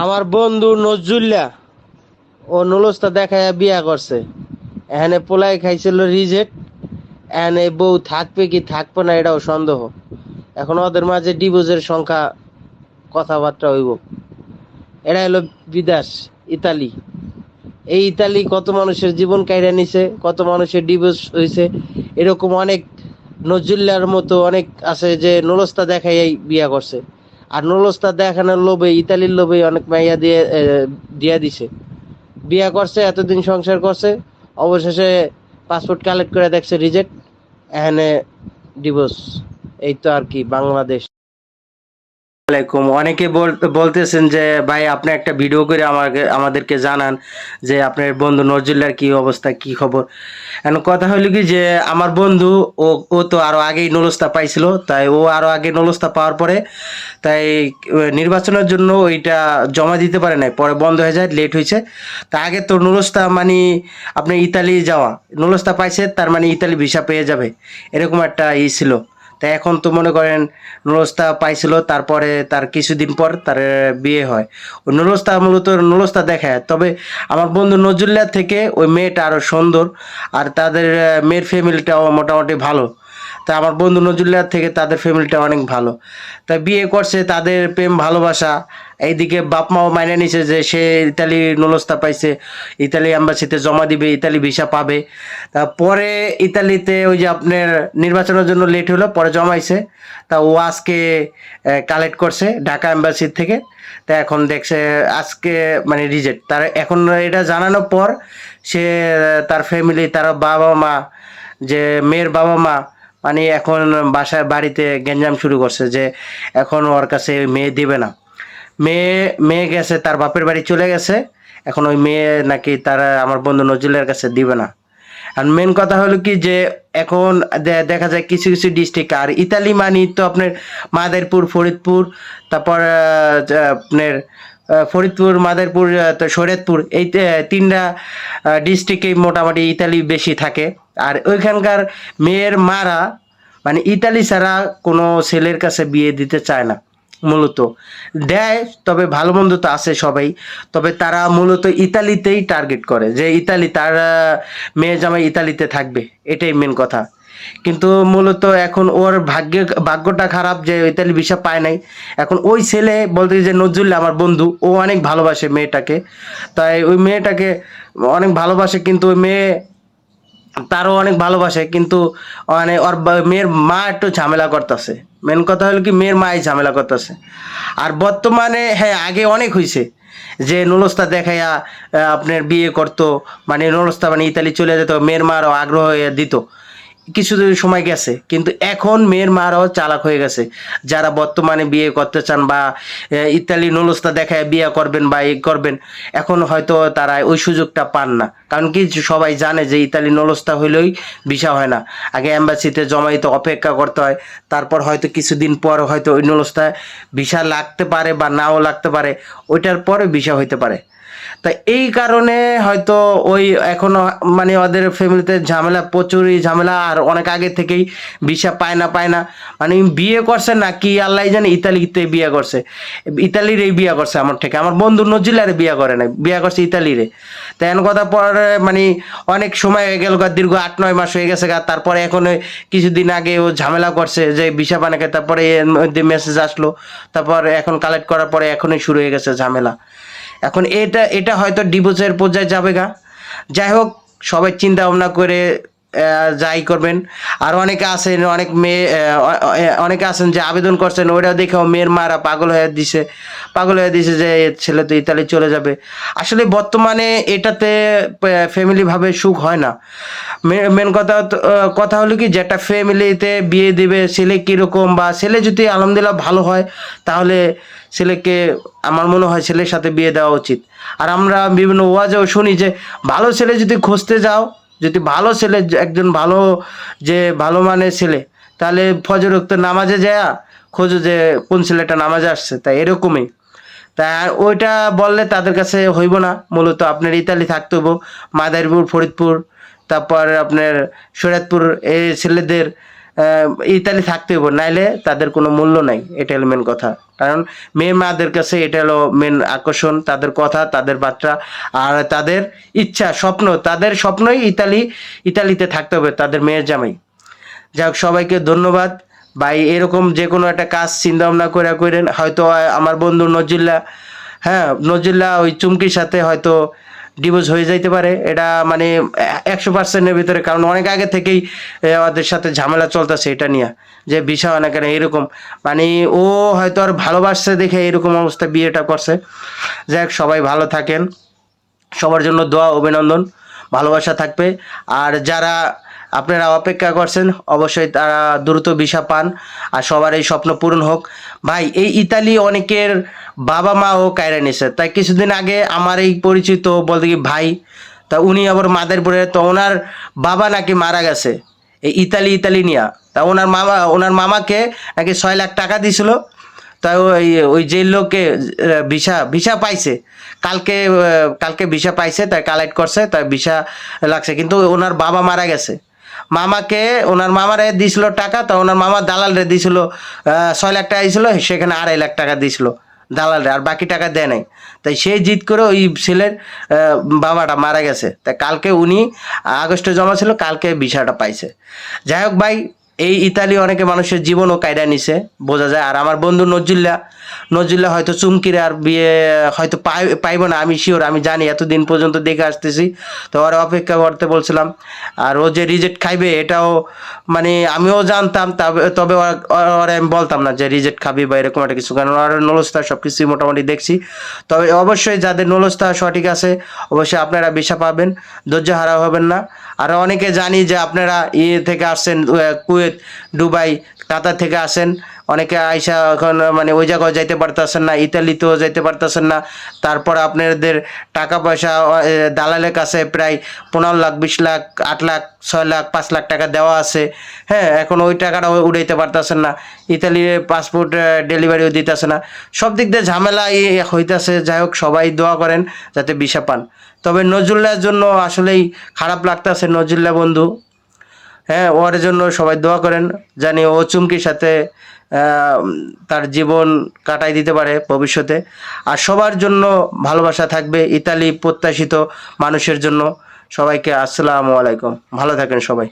আমার বন্ধু নজরুল্লাহ, ও নুলস্তা দেখায় বিয়া করছে। এখানে পোলাই খাইছিল রিজেক্ট। এখানে বউ থাকবে কি থাকবে না এটাও সন্দেহ। এখন ওদের মাঝে ডিভোর্সের সংখ্যা, কথাবার্তা হইব। এরা হলো বিদাস, ইতালি। এই ইতালি কত মানুষের জীবন কাইরা নিছে, কত মানুষের ডিভোর্স হয়েছে এরকম অনেক নজরুল্লার মতো অনেক আছে যে নলস্তা দেখাই বিয়া করছে। আর নলস্তা দেখানোর লোভে, ইতালির লোভে অনেক মাইয়া দিয়ে দিয়ে দিছে। বিয়া করছে, এতদিন সংসার করছে, অবশেষে পাসপোর্ট কালেক্ট করে দেখছে রিজেক্ট এখানে ডিভোর্স এই তো আর কি, বাংলাদেশ। আলাইকুম। অনেকে বল- বলতেছেন যে, ভাই, আপনি একটা ভিডিও করে আমাকে, আমাদেরকে জানান যে, আপনার বন্ধু নজরুল্লার কি অবস্থা, কি খবর? এখন কথা হলো কি যে, আমার বন্ধু, ও ও তো আরও আগেই নলস্তা পাইছিল, তাই ও আরও আগে নলস্তা পাওয়ার পরে, তাই নির্বাচনের জন্য ওইটা জমা দিতে পারে নাই, পরে বন্ধ হয়ে যায় লেট হয়েছে তা আগে তো নলস্তা মানে আপনি ইতালি যাওয়া, নলস্তা পাইছে, তার মানে ইতালি ভিসা পেয়ে যাবে, এরকম একটা ই ছিল। তা এখন তো মনে করেন নুরস্তা পাইছিল, তারপরে তার কিছুদিন পর তার বিয়ে হয়। ওই নুরস্তা মূলত নুরস্তা দেখায়। তবে আমার বন্ধু নজরুল্লাহ থেকে ওই মেয়েটা আরও সুন্দর, আর তাদের মেয়ের ফ্যামিলিটাও মোটামুটি ভালো। তা আমার বন্ধু নজরুল্লাহ থেকে তাদের ফ্যামিলিটা অনেক ভালো। তা বিয়ে করছে, তাদের প্রেম, ভালোবাসা। এইদিকে বাপ মাও মাইনে নিছে যে সে ইতালি নুলস্তা পাইছে, ইতালি অ্যাম্বাসিতে জমা দিবে, ইতালি ভিসা পাবে। তা পরে ইতালিতে ওই যে আপনার নির্বাচনের জন্য লেট হলো, পরে জমাইছে। তা ও আজকে কালেক্ট করছে ঢাকা অ্যাম্বাসির থেকে। তা এখন দেখছে, আজকে মানে রিজেক্ট তার এখন এটা জানানোর পর সে, তার ফ্যামিলি তার বাবা মা যে মেয়ের বাবা মা মানে এখন বাসায় বাড়িতে গেঞ্জাম শুরু করছে যে এখন ওর কাছে মেয়ে দিবে না। মেয়ে মেয়ে গেছে, তার বাপের বাড়ি চলে গেছে। এখন ওই মেয়ে নাকি তারা, আমার বন্ধু নজরুলের কাছে দিবে না। আর মেন কথা হলো কি যে এখন দেখা যায় কিছু কিছু ডিস্ট্রিক্ট আর ইতালি মানি তো আপনার মাদারীপুর, ফরিদপুর, তারপর আপনার ফরিদপুর, মাদারীপুর তো শরীয়তপুর, এই তিনটা ডিস্ট্রিক্টে মোটামুটি ইতালি বেশি থাকে। আর ওইখানকার মেয়ের মারা মানে ইতালি ছাড়া কোনো ছেলের কাছে বিয়ে দিতে চায় না, মূলত। দেয়, তবে ভালো মন্দ তো আছে সবাই, তবে তারা মূলত ইতালিতেই টার্গেট করে, যে ইতালি তার মেয়ে জামাই ইতালিতে থাকবে, এটাই মেন কথা। কিন্তু মূলত এখন ওর ভাগ্য, ভাগ্যটা খারাপ যে ইতালি ভিসা পায় নাই। এখন ওই ছেলে বলতে যে নজরুল্লাহ আমার বন্ধু, ও অনেক ভালোবাসে মেয়েটাকে। তাই ওই মেয়েটাকে অনেক ভালোবাসে, কিন্তু ওই মেয়ে তারও অনেক ভালোবাসে, কিন্তু মানে ওর মেয়ের মা একটু ঝামেলা করতেছে। মেন কথা হলো কি, মেয়ের মাই ঝামেলা করতেছে। আর বর্তমানে হ্যাঁ আগে অনেক হয়েছে যে নুলস্তা দেখাইয়া আপনার বিয়ে করতো মানে নুলস্তা মানে ইতালি চলে যেত, মেয়ের মারও আগ্রহ দিত। কিছু সময় গেছে কিন্তু এখন মেয়ের মারাও চালাক হয়ে গেছে। যারা বর্তমানে বিয়ে করতে চান বা আহ, নলস্তা দেখায় বিয়ে করবেন বা এ করবেন এখন হয়তো তারা ওই সুযোগটা পান না। কারণ কি সবাই জানে যে ইতালি নলস্তা হইলেই ভিসা হয় না। আগে অ্যাম্বাসিতে জমাইতে অপেক্ষা করতে হয় তারপর হয়তো কিছুদিন পর হয়তো ওই নলস্তায় ভিসা লাগতে পারে বা নাও লাগতে পারে ওইটার পরে ভিসা হইতে পারে। তা এই কারণে হয়তো ওই এখনও মানে ওদের ফ্যামিলিতে ঝামেলা, প্রচুরই ঝামেলা, আর অনেক আগে থেকেই ভিসা পায় না পায় না। মানে বিয়ে করছে না কি আল্লাহ জানে, ইতালিতে বিয়ে করছে। ইতালির এই বিয়ে করছে আমার থেকে। আমার বন্ধু নজরুলারে বিয়ে করে না বিয়ে করছে ইতালিরে। তা এন কথা পরে মানে অনেক সময় হয়ে গেল দীর্ঘ আট, নয় মাস হয়ে গেছে তারপরে এখন কিছুদিন আগে ও ঝামেলা করছে যে ভিসা বানাকে তারপরে মেসেজ আসলো। তারপর এখন কালেক্ট করার পরে এখনই শুরু হয়ে গেছে ঝামেলা। এখন এটা এটা হয়তো ডিভোর্সের পর্যায়ে যাবে গা যাই হোক সবাই চিন্তা ভাবনা করে যাই করবেন। আর অনেকে আছেন, অনেক মেয়ে অনেকে আছেন যে আবেদন করছেন ওইটা দেখেও মেয়ের মারা পাগল হয়ে দিছে, পাগল হয়ে দিছে যে ছেলে তো ইতালি চলে যাবে। আসলে বর্তমানে এটাতে ফ্যামিলি ভাবে সুখ হয় না। মেন কথা কথা হলো কি যেটা ফ্যামিলিতে বিয়ে দিবে, ছেলে কীরকম বা ছেলে যদি আলহামদুলিল্লাহ ভালো হয়, তাহলে ছেলেকে আমার মনে হয় ছেলের সাথে বিয়ে দেওয়া উচিত। আর আমরা বিভিন্ন ওয়াজেও শুনি যে ভালো ছেলে যদি খুঁজতে যাও যদি ভালো ছেলে, একজন ভালো যে ভালো মানের ছেলে, তাহলে ফজর উক্ত নামাজে যায় খোঁজো যে কোন ছেলেটা নামাজে আসছে তাই এরকমই। তা ওইটা বললে তাদের কাছে হইব না, মূলত আপনার ইতালি থাকতে হব মাদারীপুর, ফরিদপুর, তারপর আপনার শরীয়তপুর এই ছেলেদের ইতালি থাকতে হবে, নাইলে তাদের কোনো মূল্য নাই, এটা হলো মেন কথা। কারণ মেয়ে মাদের কাছে এটা হলো মেন আকর্ষণ, তাদের কথা, তাদের বার্তা আর তাদের ইচ্ছা, স্বপ্ন, তাদের স্বপ্নই ইতালি, ইতালিতে থাকতে হবে, তাদের মেয়ের জামাই। যাই হোক, সবাইকে ধন্যবাদ। ভাই, এরকম যে কোনো একটা কাজ চিন্তা ভাবনা করে করেন, হয়তো আমার বন্ধু নজরুল্লাহ হ্যাঁ নজরুল্লাহ ওই চুমকির সাথে হয়তো ডিভোর্স হয়ে যাইতে পারে। এটা মানে একশো পার্সেন্টের ভিতরে, কারণ অনেক আগে থেকেই ওদের সাথে ঝামেলা চলতেছে এটা নিয়ে, যে বিষয় না কেন এরকম। মানে ও হয়তো আর ভালোবাসছে দেখে এরকম অবস্থা বিয়েটা করছে। যাই সবাই ভালো থাকেন। সবার জন্য দোয়া, অভিনন্দন। ভালোবাসা থাকবে। আর যারা আপনারা অপেক্ষা করছেন, অবশ্যই তারা দ্রুত ভিসা পান আর সবার এই স্বপ্ন পূরণ হোক। ভাই, এই ইতালি অনেকের বাবা মাও কায়রা নিছে। তাই কিছুদিন আগে আমার এই পরিচিত বলতে কি ভাই, তা উনি আবার মাদারপুরে, তো ওনার বাবা নাকি মারা গেছে। এই ইতালি ইতালি নিয়া তা ওনার মামা, ওনার মামাকে নাকি ছয় লাখ টাকা দিছিল। তাই ওই ওই যে লোকে ভিসা ভিসা পাইছে। কালকে কালকে ভিসা পাইছে, তাই কালেক্ট করছে, তাই ভিসা লাগছে। কিন্তু ওনার বাবা মারা গেছে। মামাকে, ওনার মামারে দিছিল টাকা, তো ওনার মামা দালালরে দিছিল ছয় লাখ টাকা দিয়েছিল সেখানে আড়াই লাখ টাকা দিছিল দালালরে, আর বাকি টাকা দেয় নাই। তাই সে জিত করে ওই ছেলের বাবাটা মারা গেছে। তাই কালকে উনি আগস্টে জমা ছিল, কালকে বিষয়টা পাইছে। যাই হোক ভাই এই ইতালি অনেকে মানুষের জীবনও কায়দা নিছে বোঝা যায়। আর আমার বন্ধু নজরুল্লাহ নজরুল্লাহ হয়তো চুমকিরে আর বিয়ে হয়তো পাই পাইব না আমি শিওর আমি জানি এতদিন পর্যন্ত দেখে আসতেছি। তো ওরা অপেক্ষা করতে বলছিলাম আর ও যে রিজেক্ট খাইবে এটাও মানে আমিও জানতাম তবে ওরা- আমি বলতাম না যে রিজেক্ট খাবি বা এরকম একটা কিছু কারণ ওরা নলস্তা সব কিছুই মোটামুটি দেখছি। তবে অবশ্যই যাদের নলস্তা সঠিক আছে অবশ্যই আপনারা বিষা পাবেন ধৈর্য হারা হবেন না। আর অনেকে জানি যে আপনারা ইয়ে থেকে আসছেন আহ, কুয়েত দুবাই কাতার থেকে আসেন। অনেকে আইসা এখন মানে ওই জায়গায় যাইতে পারতেছেন না, ইতালিতেও যাইতে পারতেছেন না। তারপর আপনাদের টাকা পয়সা দালালের কাছে প্রায় পনেরো লাখ, বিশ লাখ, আট লাখ, ছয় লাখ, পাঁচ লাখ টাকা দেওয়া আছে। হ্যাঁ এখন ওই টাকাটা উড়াইতে পারতেছেন না। ইতালির পাসপোর্ট ডেলিভারিও দিতেছে না। সব দিক দিয়ে ঝামেলা হইতাছে। যাই হোক, সবাই দোয়া করেন যাতে বিষা পান। তবে নজরুল্লাহর জন্য আসলেই খারাপ লাগতেছে। নজরুল্লাহ বন্ধু হ্যাঁ ওর জন্য সবাই দোয়া করেন, জানি ও চুমকির সাথে তার জীবন কাটাই দিতে পারে ভবিষ্যতে। আর সবার জন্য ভালোবাসা থাকবে ইতালি প্রত্যাশিত মানুষের জন্য। সবাইকে আসসালামু আলাইকুম। ভালো থাকেন সবাই।